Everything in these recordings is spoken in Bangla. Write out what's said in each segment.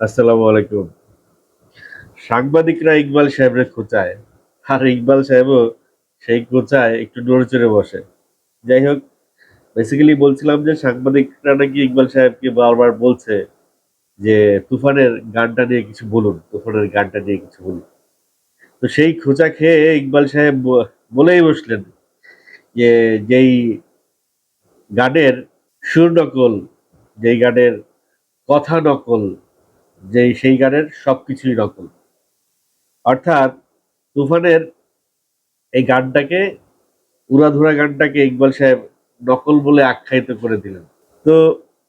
আসসালামু আলাইকুম। সাংবাদিকরা ইকবাল সাহেবের খোঁচায়। আর ইকবাল সাহেবও সেই খোঁচায় একটু নড়ে চড়ে বসে। যাই হোক বেসিক্যালি বলছিলাম যে সাংবাদিকরা নাকি ইকবাল সাহেবকে বারবার বলছে যে, তুফানের গানটা নিয়ে কিছু বলুন, তুফানের গানটা নিয়ে কিছু বলুন। তো সেই খোঁচা খেয়ে ইকবাল সাহেব বলেই বসলেন যে, যেই গানের সুর নকল, যেই গানের কথা নকল যেই সেই গানের সবকিছুই নকল অর্থাৎ তুফানের এই গানটাকে, উড়াধুরা গানটাকে ইকবাল সাহেব নকল বলে আখ্যায়িত করে দিলেন। তো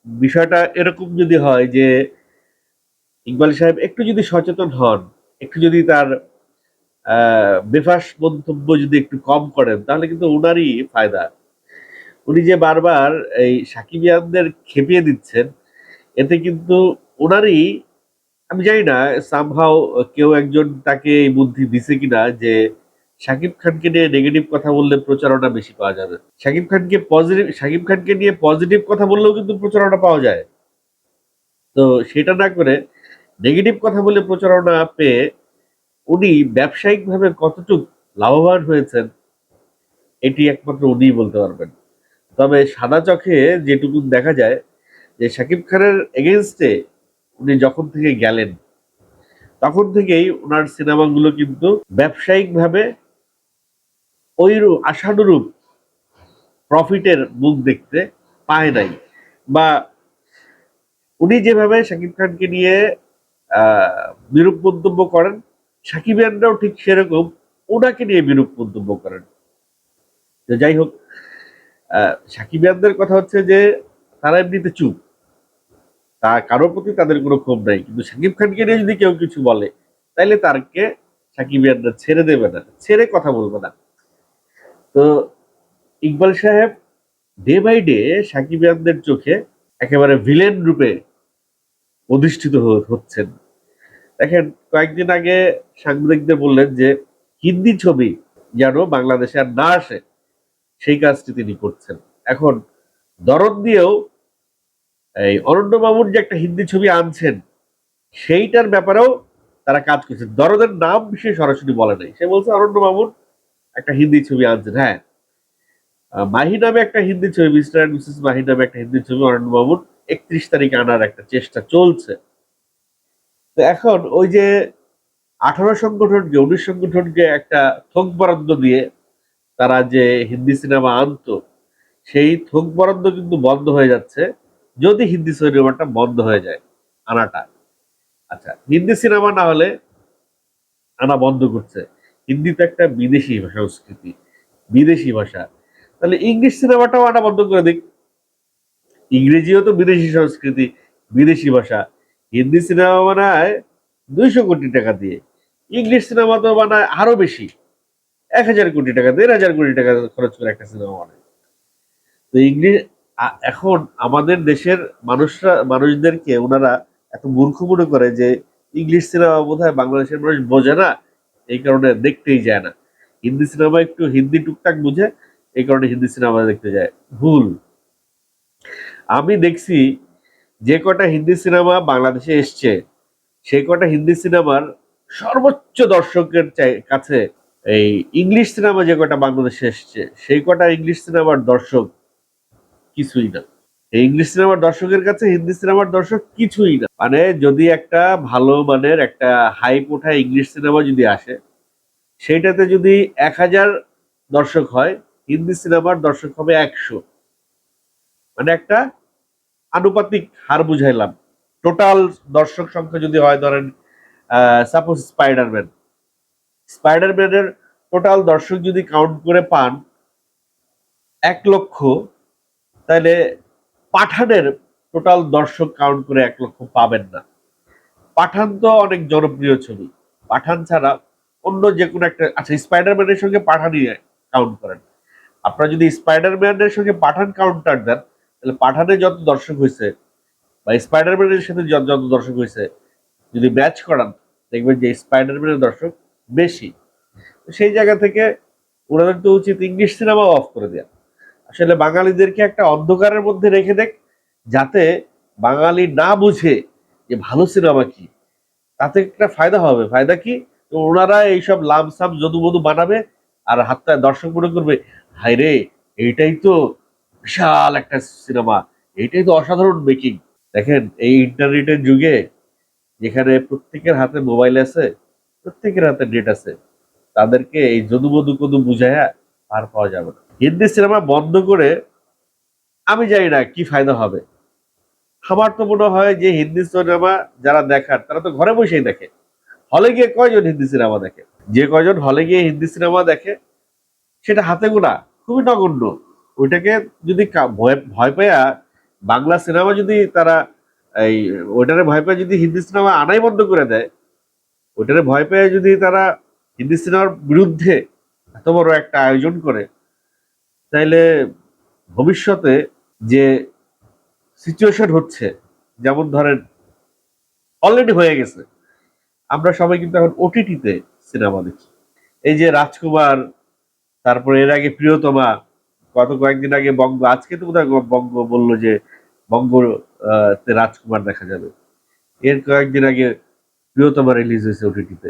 বিষয়টা এরকম যদি হয় যে ইকবাল সাহেব একটু যদি সচেতন হন, একটু যদি তার বেফাস মন্তব্য যদি একটু কম করেন, তাহলে কিন্তু ওনারই ফায়দা। উনি যে বারবার এই সাকিবিয়ানদের খেপিয়ে দিচ্ছেন, এতে কিন্তু ওনারই আমি জানি না সামহাও কেউ একজন তাকে এই বুদ্ধি দিছে কিনা যে শাকিব খানকে নিয়ে নেগেটিভ কথা বললে প্রচারণা বেশি পাওয়া যাবে। শাকিব খানকে পজিটিভ শাকিব খানকে নিয়ে পজিটিভ কথা বললেও কিন্তু প্রচারণা পাওয়া যায়। তো সেটা না করে নেগেটিভ কথা বলে প্রচারণা পেয়ে উনি ব্যবসায়িকভাবে কতটুকু লাভবান হয়েছেন, এটি একমাত্র উনিই বলতে পারবেন। তবে সাদা চোখে যেটুকু দেখা যায় যে শাকিব খানের এগেনস্টে উনি যখন থেকে গেলেন, তখন থেকেই ওনার সিনেমাগুলো কিন্তু ব্যবসায়িকভাবে ওই রূপ- আশানুরূপ প্রফিটের মুখ দেখতে পায় নাই। বা উনি যেভাবে শাকিব খানকে নিয়ে বিরূপ মন্তব্য করেন সাকিবিয়ানরাও ঠিক সেরকম ওনাকে নিয়ে বিরূপ মন্তব্য করেন। যাই হোক সাকিবিয়ানদের কথা হচ্ছে যে তারা এমনিতে চুপ। তা কারোর প্রতি তাদের কোনো ক্ষোভ নাই। কিন্তু সাকিব খানকে নিয়ে যদি কেউ কিছু বলে, তাইলে তারকে সাকিবিয়ানরা ছেড়ে দেবে না, ছেড়ে কথা বলবে না। তো ইকবাল সাহেব ডে বাই ডে সাকিবিয়ানদের চোখে একেবারে ভিলেন রূপে অধিষ্ঠিত হচ্ছেন। দেখেন, কয়েকদিন আগে সাংবাদিকদের বললেন যে, হিন্দি ছবি যেন বাংলাদেশে আর না আসে, সেই কাজটি তিনি করছেন। এখন দরদ দিয়েও এই অরণ্য মামুন যে একটা হিন্দি ছবি আনছেন, সেইটার ব্যাপারেও তারা কাজ করছে দরদের নাম সে সরাসরি বলে নাই। সে বলছে, অরণ্য মামুন একটা হিন্দি ছবি আনছেন। হ্যাঁ। মাহি নামে একটা হিন্দি ছবি, মিস্টার অ্যান্ড মিসেস মাহি নামে একটা হিন্দি ছবি, অরণ্য মামুন একত্রিশ তারিখে আনার একটা চেষ্টা চলছে। তো এখন ওই যে আঠারো সংগঠনকে, উনিশ সংগঠনকে একটা থোক বরাদ্দ দিয়ে তারা যে হিন্দি সিনেমা আনতো, সেই থোক বরাদ্দ কিন্তু বন্ধ হয়ে যাচ্ছে। যদি হিন্দি সিনেমাটা বন্ধ হয়ে যায়, আনাটা। আচ্ছা হিন্দি সিনেমা না হলে আনা বন্ধ করছে। হিন্দি তো একটা বিদেশি সংস্কৃতি, বিদেশি ভাষা। তাহলে ইংলিশ সিনেমাটাও আনা বন্ধ করে দিক। ইংরেজিও তো বিদেশি সংস্কৃতি, বিদেশি ভাষা। হিন্দি সিনেমা বানায় দুইশো কোটি টাকা দিয়ে। ইংলিশ সিনেমা তো বানায় আরও বেশি। এক হাজার কোটি টাকা দেড় হাজার কোটি টাকা খরচ করে একটা সিনেমা বানায়। তো ইংলিশ এখন আমাদের দেশের মানুষরা, মানুষদেরকে ওনারা এত মূর্খ মনে করে যে ইংলিশ সিনেমা বোধ হয় বাংলাদেশের মানুষ বোঝে না, এই কারণে দেখতেই যায় না। হিন্দি সিনেমা একটু হিন্দি টুকটাক বুঝে, এই কারণে হিন্দি সিনেমা দেখতে যায়। ভুল। আমি দেখছি যে কটা হিন্দি সিনেমা বাংলাদেশে এসছে সে কটা হিন্দি সিনেমার সর্বোচ্চ দর্শকের কাছে এই ইংলিশ সিনেমা যে কটা বাংলাদেশে এসছে, সেই কটা ইংলিশ সিনেমার দর্শক কিছুই না। ইংলিশ সিনেমার দর্শকের কাছে হিন্দি সিনেমার দর্শক কিছুই না। মানে যদি একটা ভালো মানের একটা হাইপ ওঠা ইংলিশ সিনেমা যদি আসে, সেইটাতে যদি এক হাজার দর্শক হয়, হিন্দি সিনেমার দর্শক হবে একশো। মানে একটা আনুপাতিক হার বুঝাইলাম। টোটাল দর্শক সংখ্যা যদি হয়, ধরেন সাপোজ স্পাইডারম্যান স্পাইডারম্যানের টোটাল দর্শক যদি কাউন্ট করে পান, এক লক্ষ তাহলে পাঠানের টোটাল দর্শক কাউন্ট করে এক লক্ষ পাবেন না। পাঠান তো অনেক জনপ্রিয় ছবি। পাঠান ছাড়া অন্য যে কোনো একটা আচ্ছা স্পাইডারম্যানের সঙ্গে পাঠানই কাউন্ট করেন। আপনারা যদি স্পাইডারম্যানের সঙ্গে পাঠান কাউন্টার দেন, তাহলে পাঠানে যত দর্শক হয়েছে বা স্পাইডারম্যানের সাথে যত যত দর্শক হয়েছে যদি ম্যাচ করান, দেখবেন যে স্পাইডারম্যানের দর্শক বেশি। সেই জায়গা থেকে ওনাদের তো উচিত ইংলিশ সিনেমাও অফ করে দেওয়া আসলে বাঙালিদেরকে একটা অন্ধকারের মধ্যে রেখে দেখ, যাতে বাঙালি না বুঝে যে ভালো সিনেমা কি। তাতে একটা ফায়দা হবে। ফায়দা কি? তো ওনারা এইসব লামসাম যদুমধু বানাবে আর হাতটা দর্শক মনে করবে হাই রে এইটাই তো বিশাল একটা সিনেমা। এইটাই তো অসাধারণ মেকিং দেখেন, এই ইন্টারনেটের যুগে যেখানে প্রত্যেকের হাতে মোবাইল আছে, প্রত্যেকের হাতে নেট আছে, তাদেরকে এই যদুমধু কদু বুঝাইয়া পার পাওয়া যাবে না। হিন্দি সিনেমা বন্ধ করে আমি জানি না কি ফায়দা হবে। আমার তো মনে হয় যে হিন্দি সিনেমা যারা দেখার, তারা তো ঘরে বসেই দেখে। হলে গিয়ে কয়জন হিন্দি সিনেমা দেখে? যে কয়জন হলে গিয়ে হিন্দি সিনেমা দেখে, সেটা হাতে গোনা, খুবই নগণ্য। ওইটাকে যদি ভয় পাইয়া বাংলা সিনেমা যদি তারা এই, ওইটারে ভয় পেয়ে যদি হিন্দি সিনেমা আনাই বন্ধ করে দেয়, ওইটারে ভয় পেয়ে যদি তারা হিন্দি সিনেমার বিরুদ্ধে এত বড় একটা আয়োজন করে তাইলে ভবিষ্যতে যে সিচুয়েশন হচ্ছে, যেমন ধরেন অলরেডি হয়ে গেছে। আমরা সবাই কিন্তু এখন ওটিটিতে সিনেমা দেখি। এই যে রাজকুমার, তারপরে এর আগে প্রিয়তমা, গত কয়েকদিন আগে বঙ্গ, আজকে তো বোধহয় বঙ্গ বলল যে বঙ্গ তে রাজকুমার দেখা যাবে। এর কয়েকদিন আগে প্রিয়তমা রিলিজ হয়েছে ওটিটিতে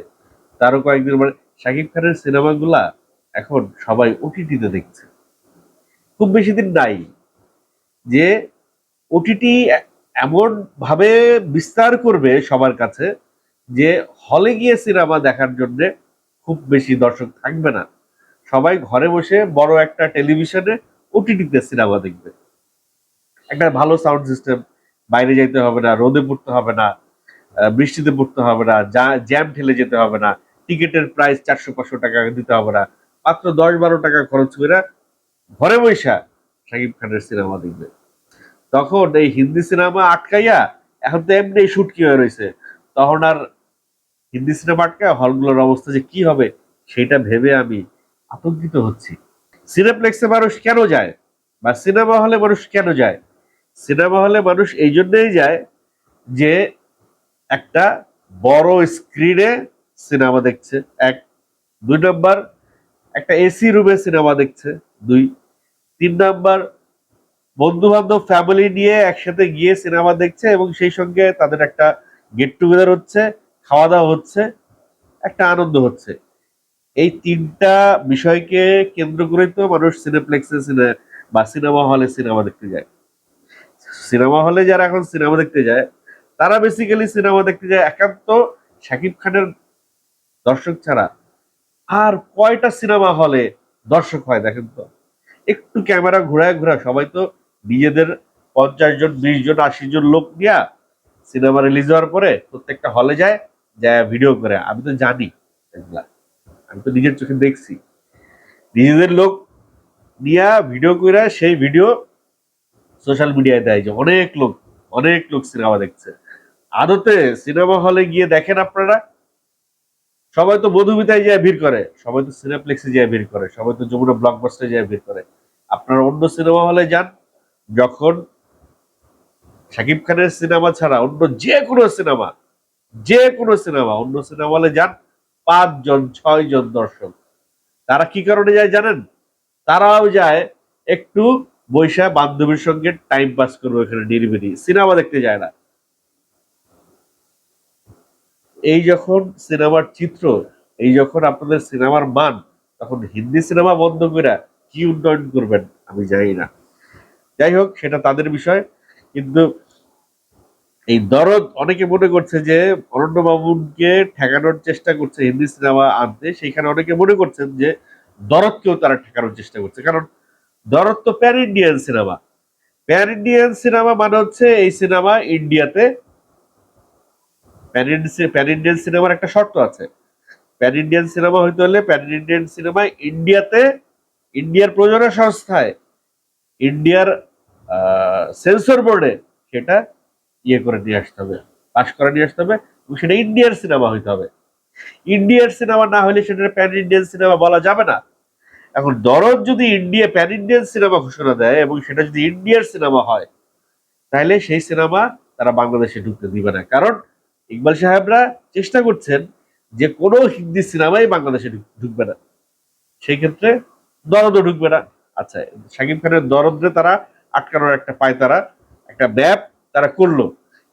তারও কয়েকদিন মানে শাকিব খানের সিনেমাগুলা এখন সবাই ওটিটিতে দেখছে। খুব বেশি দিন নাই যে ওটিটি এমন ভাবে বিস্তার করবে সবার কাছে যে হলে গিয়ে সিনেমা দেখার জন্য খুব বেশি দর্শক থাকবে না। সবাই ঘরে বসে বড় একটা টেলিভিশনে ওটিটিতে সিনেমা দেখবে। একটা ভালো সাউন্ড সিস্টেম বাইরে যেতে হবে না, রোদে পড়তে হবে না বৃষ্টিতে পড়তে হবে না, যা- জ্যাম ঠেলে যেতে হবে না, টিকিটের প্রাইস চারশো পাঁচশো টাকা দিতে হবে না, মাত্র দশ বারো টাকা খরচ করে ঘরে বৈশা শাকিব খানের সিনেমা দেখবে। তখন এই হিন্দি সিনেমা আটকাইয়া এখন তো এমনি শুট কি হয়ে রয়েছে তখন আর হিন্দি সিনেমা আটকা হলগুলোর অবস্থা যে কি হবে, সেটা ভেবে আমি আতঙ্কিত হচ্ছি। সিনেপ্লেক্সে মানুষ কেন যায় বা সিনেমা হলে মানুষ কেন যায়? সিনেমা হলে মানুষ এই জন্যেই যায় যে একটা বড় স্ক্রিনে সিনেমা দেখছে। এক, দুই নম্বর, একটা এসি রুমে সিনেমা দেখছে। দুই। তিন নাম্বার বন্ধু বান্ধব ফ্যামিলি নিয়ে একসাথে গিয়ে সিনেমা দেখছে এবং সেই সঙ্গে তাদের একটা গেট টুগেদার হচ্ছে খাওয়া দাওয়া হচ্ছে, একটা আনন্দ হচ্ছে। এই তিনটা বিষয়কে কেন্দ্র করে তো মানুষ সিনেপ্লেক্সে সিনে বা সিনেমা হলে সিনেমা দেখতে যায়। সিনেমা হলে যারা এখন সিনেমা দেখতে যায়, তারা বেসিক্যালি সিনেমা দেখতে যায় একান্ত শাকিব খানের দর্শক ছাড়া। আর কয়টা সিনেমা হলে দর্শক হয়, দেখেন তো। একটু ক্যামেরা ঘোরায় ঘোরা সবাই তো নিজেদের পঞ্চাশ জন, বিশ জন, আশি জন লোক নিয়ে সিনেমা রিলিজ হওয়ার পরে প্রত্যেকটা হলে যায় যায় ভিডিও করে। আমি তো জানি এগুলা। আমি তো নিজের চোখে দেখছি। নিজেদের লোক নিয়ে ভিডিও করে সেই ভিডিও সোশ্যাল মিডিয়ায় দেয় যে অনেক লোক অনেক লোক সিনেমা দেখছে। আদতে সিনেমা হলে গিয়ে দেখেন আপনারা সবাই তো মধুমিতায় যায় ভিড় করে, সবাই তো সিনেপ্লেক্সে যায় ভিড় করে, সবাই তো যমুনা ব্লকবাস্টারে যায় ভিড় করে। আপনারা অন্য সিনেমা হলে যান, যখন শাকিব খানের সিনেমা ছাড়া অন্য যে কোনো সিনেমা, যে কোনো সিনেমা, অন্য সিনেমা হলে যান, পাঁচজন ছয় জন দর্শক। তারা কি কারণে যায় জানেন? তারাও যায় একটু বৈশা বান্ধবীর সঙ্গে টাইম পাস করব এখানে নিরিবিলি, সিনেমা দেখতে যায় না। এই যখন সিনেমার চিত্র, এই যখন আপনাদের সিনেমার মান, তখন হিন্দি সিনেমা বন্ধ করে কি উন্নয়ন করবেন আমি জানি না। যাই হোক, সেটা তাদের বিষয়। কিন্তু এই দরদ অনেকে মনে করছে যে অরণ্য বাবুকে ঠেকানোর চেষ্টা করছে হিন্দি সিনেমা আনতে। সেইখানে অনেকে মনে করছেন যে, দরদকেও তারা ঠেকানোর চেষ্টা করছে। কারণ দরদ তো pan Indian cinema. Pan Indian cinema মানে হচ্ছে এই সিনেমা ইন্ডিয়াতে প্যান ইন্ডিয়ান সিনেমার একটা শর্ত আছে। প্যান ইন্ডিয়ান সিনেমা হইতে হলে প্যান ইন্ডিয়ান সিনেমা ইন্ডিয়াতে ইন্ডিয়ার প্রযোজনা সংস্থায় ইন্ডিয়ার সেন্সর বোর্ডে সেটা ইয়ে করে নিয়ে আসতে হবে পাশ করে নিয়ে আসতে হবে এবং সেটা ইন্ডিয়ার সিনেমা হইতে হবে। ইন্ডিয়ার সিনেমা না হলে সেটা প্যান ইন্ডিয়ান সিনেমা বলা যাবে না। এখন দরদ যদি ইন্ডিয়া প্যান ইন্ডিয়ান সিনেমা ঘোষণা দেয় এবং সেটা যদি ইন্ডিয়ার সিনেমা হয়, তাহলে সেই সিনেমা তারা বাংলাদেশে ঢুকতে দিবে না। কারণ ইকবাল সাহেবরা চেষ্টা করছেন যে কোনো হিন্দি সিনেমাই বাংলাদেশে ঢুকবে না। সেই ক্ষেত্রে দরদও ঢুকবে না। আচ্ছা শাকিব খানের দরদে তারা আটকানোর একটা পায় তারা, একটা ম্যাপ তারা করল।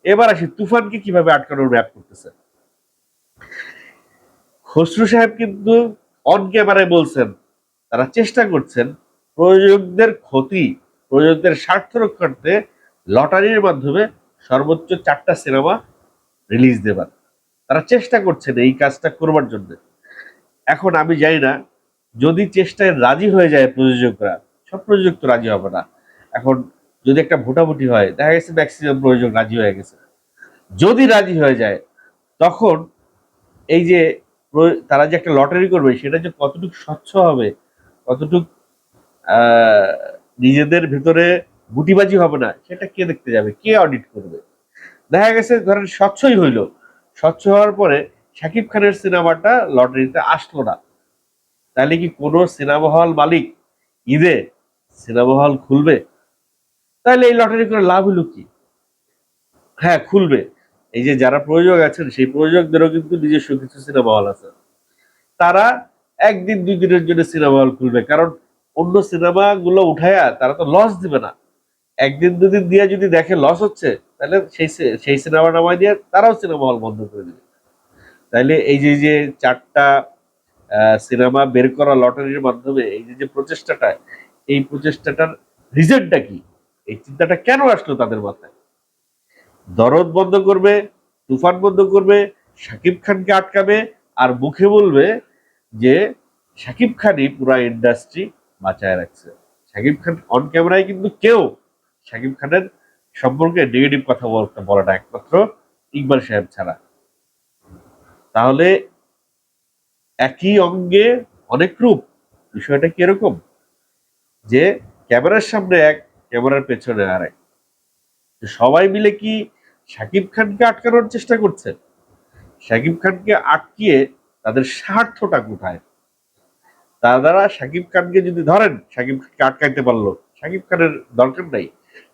এবার আসি তুফানকে কীভাবে আটকানোর ম্যাপ করতেছে। খসরু সাহেব কিন্তু অন ক্যামেরায় বলছেন, তারা চেষ্টা করছেন প্রযোজকদের ক্ষতি, প্রযোজকদের স্বার্থ রক্ষার্থে লটারির মাধ্যমে সর্বোচ্চ চারটা সিনেমা রিলিজ দেবার। তারা চেষ্টা করছেন এই কাজটা করবার জন্য। এখন আমি জানি না, যদি চেষ্টায় রাজি হয়ে যায় প্রযোজকরা, সব প্রযোজক তো রাজি হবে না। এখন যদি একটা ভোটাভুটি হয়, দেখা গেছে ম্যাক্সিমাম প্রযোজক রাজি হয়ে গেছে। যদি রাজি হয়ে যায়, তখন এই যে তারা যে একটা লটারি করবে, সেটা যে কতটুকু স্বচ্ছ হবে, কতটুকু নিজেদের ভিতরে গুটিবাজি হবে না, সেটা কে দেখতে যাবে? কে অডিট করবে? দেখা গেছে ধরেন স্বচ্ছই হইল। স্বচ্ছ হওয়ার পরে শাকিব খানের সিনেমাটা লটারিতে আসলো না। তাহলে কি কোনো সিনেমা হল মালিক ঈদে সিনেমা হল খুলবে? তাহলে এই লটারি করে লাভ হলো কি? হ্যাঁ খুলবে। এই যে যারা প্রযোজক আছেন, সেই প্রযোজকদেরও কিন্তু নিজস্ব কিছু সিনেমা হল আছে। তারা একদিন, দুই দিনের জন্য সিনেমা হল খুলবে। কারণ অন্য সিনেমাগুলো উঠায়া তারা তো লস দিবে না। একদিন, দুদিন দিয়ে যদি দেখে লস হচ্ছে তাহলে সেই সেই সিনেমা নামায় দিয়ে তারাও সিনেমা হল বন্ধ করে দিবে। তাইলে এই যে যে চারটা সিনেমা বের করা লটারির মাধ্যমে এই যে যে প্রচেষ্টাটা, এই প্রচেষ্টাটার রিজনটা কি? এই চিন্তাটা কেন আসলো তাদের মাথায়? দরদ বন্ধ করবে, তুফান বন্ধ করবে, শাকিব খানকে আটকাবে, আর মুখে বলবে যে শাকিব খানই পুরা ইন্ডাস্ট্রি বাঁচায় রাখছে। শাকিব খান অন ক্যামেরায় কিন্তু কেউ শাকিব খানের সম্পর্কে নেগেটিভ কথা বলতে বলাটা একমাত্র ইকবাল সাহেব ছাড়া। তাহলে একই অঙ্গে অনেক রূপ, বিষয়টা কি এরকম? যে ক্যামেরার সামনে এক, ক্যামেরার পেছনে আর এক সবাই মিলে কি শাকিব খানকে আটকানোর চেষ্টা করছে? শাকিব খানকে আটকিয়ে তাদের স্বার্থটা কোথায়? তারা শাকিব খানকে যদি ধরেন, শাকিব খানকে আটকাইতে পারল, শাকিব খানের দরকার নাই।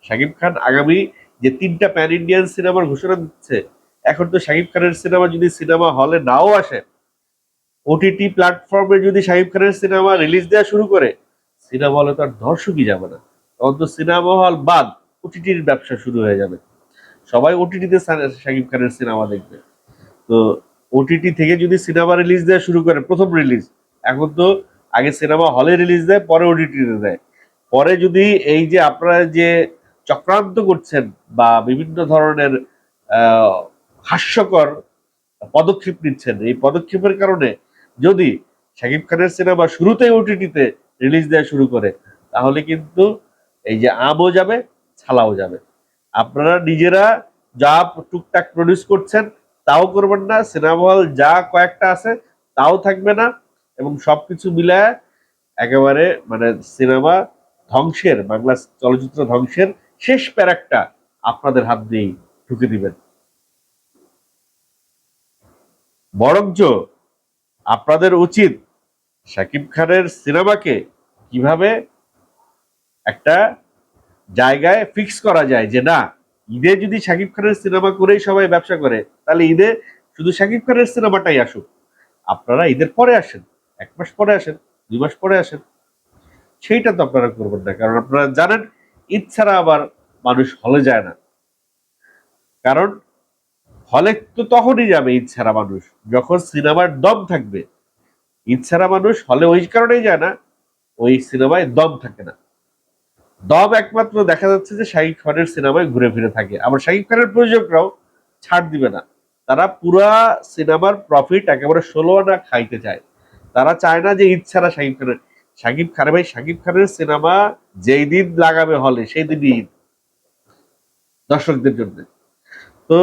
শাকিব খান আগামী যে তিনটা প্যান ইন্ডিয়ান সিনেমার ঘোষণা দিচ্ছে, এখন তো শাকিব খানের সিনেমা যদি সিনেমা হলে নাও আসে ওটিটি প্ল্যাটফর্মে যদি শাকিব খানের সিনেমা রিলিজ দেওয়া শুরু করে সিনেমা হলে তো আর দর্শকই যাবে না। তখন তো সিনেমা হল বাদ ওটিটির ব্যবসা শুরু হয়ে যাবে। সবাই ওটিটিতে শাকিব খানের সিনেমা দেখবে। তো ওটিটি থেকে যদি সিনেমা রিলিজ দেওয়া শুরু করে, প্রথম রিলিজ এখন তো আগে সিনেমা হলে রিলিজ দেয়, পরে ওটিটিতে দেয়। পরে যদি এই যে আপনারা যে চক্রান্ত করছেন বা বিভিন্ন ধরনের হাস্যকর পদক্ষেপ নিচ্ছেন, এই পদক্ষেপের কারণে যদি শাকিব খানের সিনেমা শুরুতেই ওটিটিতে রিলিজ দেওয়া শুরু করে, তাহলে কিন্তু এই যে আমও যাবে, ছালাও যাবে। আপনারা নিজেরা যা টুকটাক প্রডিউস করছেন, তাও করবেন না। সিনেমা হল যা কয়েকটা আছে, তাও থাকবে না। এবং সবকিছু মিলায় একেবারে মানে সিনেমা ধ্বংসের, বাংলা চলচ্চিত্র ধ্বংসের শেষ প্যারাকটা আপনাদের হাত দিয়েই ঢুকে দিবেন। বরঞ্চ আপনাদের উচিত শাকিব খানের সিনেমাকে কীভাবে একটা জায়গায় ফিক্স করা যায় যে না, ঈদে যদি শাকিব খানের সিনেমা করেই সবাই ব্যবসা করে, তাহলে ঈদে শুধু শাকিব খানের সিনেমাটাই আসুক। আপনারা ঈদের পরে আসেন, এক মাস পরে আসেন, দুই মাস পরে আসেন। সেইটা তো আপনারা করবেন না। কারণ আপনারা জানেন ছাড়া আবার মানুষ হলে যায় না। কারণ, হলে তো তখনই যাবে ছাড়া মানুষ, যখন সিনেমার দম থাকবে। ছাড়া মানুষ হলে ওই কারণেই যায় না, ওই সিনেমায় দম থাকে না। দম একমাত্র দেখা যাচ্ছে যে শাহিদ খানের সিনেমায় ঘুরে ফিরে থাকে। আবার শাহিদ খানের প্রযোজকরাও ছাড় দিবে না। তারা পুরা সিনেমার প্রফিট একেবারে ষোলো আনা খাইতে চায়। তারা চায় না যে ঈদ ছাড়া শাহিদ খানের শাকিব খান, ভাই, শাকিব খানের সিনেমা যেই দিন লাগাবে হলে সেই দিনই ঈদ। দর্শকদের জন্য। তো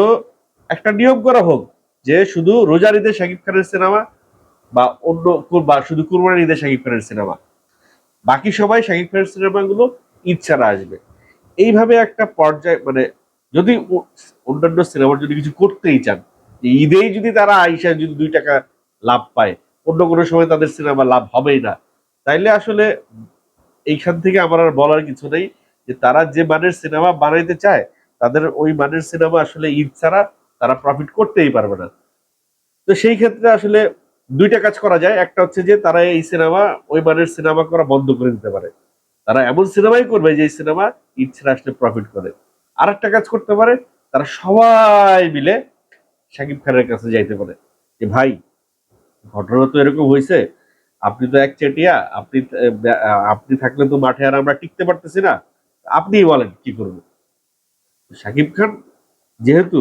একটা নিয়ম করা হোক যে শুধু রোজার ঈদে শাকিব খানের সিনেমা বা অন্য বা শুধু কুরবানির ঈদে শাকিব খানের সিনেমা। বাকি সবাই শাকিব খানের সিনেমাগুলো ঈদ ছাড়া আসবে। এইভাবে একটা পর্যায়ে মানে যদি অন্যান্য সিনেমার যদি কিছু করতেই চান ঈদেই যদি তারা আইসা যদি দুই টাকা লাভ পায়, অন্য কোনো সময় তাদের সিনেমা লাভ হবেই না। তাইলে আসলে এইখান থেকে আমার আর বলার কিছু নেই যে তারা যে মানের সিনেমা বানাইতে চায়, তাদের ওই মানের সিনেমা আসলে ঈদ ছাড়া তারা প্রফিট করতেই পারবে না। তো সেই ক্ষেত্রে আসলে দুইটা কাজ করা যায়। একটা হচ্ছে যে তারা এই সিনেমা, ওই মানের সিনেমা করা বন্ধ করে দিতে পারে। তারা এমন সিনেমাই করবে যে সিনেমা ঈদ ছাড়া আসলে প্রফিট করে। আর একটা কাজ করতে পারে, তারা সবাই মিলে শাকিব খানের কাছে যাইতে পারে। যে ভাই, ঘটনা তো এরকম হয়েছে আপনি তো এক চেটিয়া, আপনি আপনি থাকলে তো মাঠে আর আমরা টিকতে পারতেছি না। আপনিই বলেন কি করব শাকিব খান যেহেতু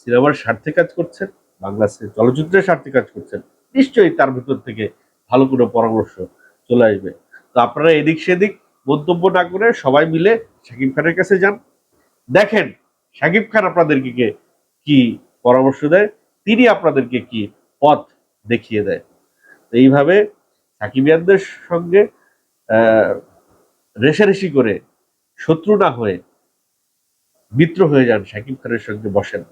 সিনেমার স্বার্থে কাজ করছেন, বাংলা চলচ্চিত্রের স্বার্থে কাজ করছেন, নিশ্চয়ই তার ভিতর থেকে ভালো কোনো পরামর্শ চলে আসবে। তো আপনারা এদিক সেদিক মন্তব্য না করে সবাই মিলে শাকিব খানের কাছে যান। দেখেন শাকিব খান আপনাদেরকে কে- পরামর্শ দেয়, তিনি আপনাদেরকে কি পথ দেখিয়ে দেয়। এইভাবে সাকিবিয়ানদের সঙ্গে রেশারেশি করে শত্রু না হয়ে মিত্র হয়ে যান সাকিব খানের সঙ্গে বসেন।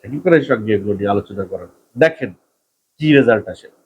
সাকিব খানের সঙ্গে এগুলো নিয়ে আলোচনা করেন। দেখেন কি রেজাল্ট আসে।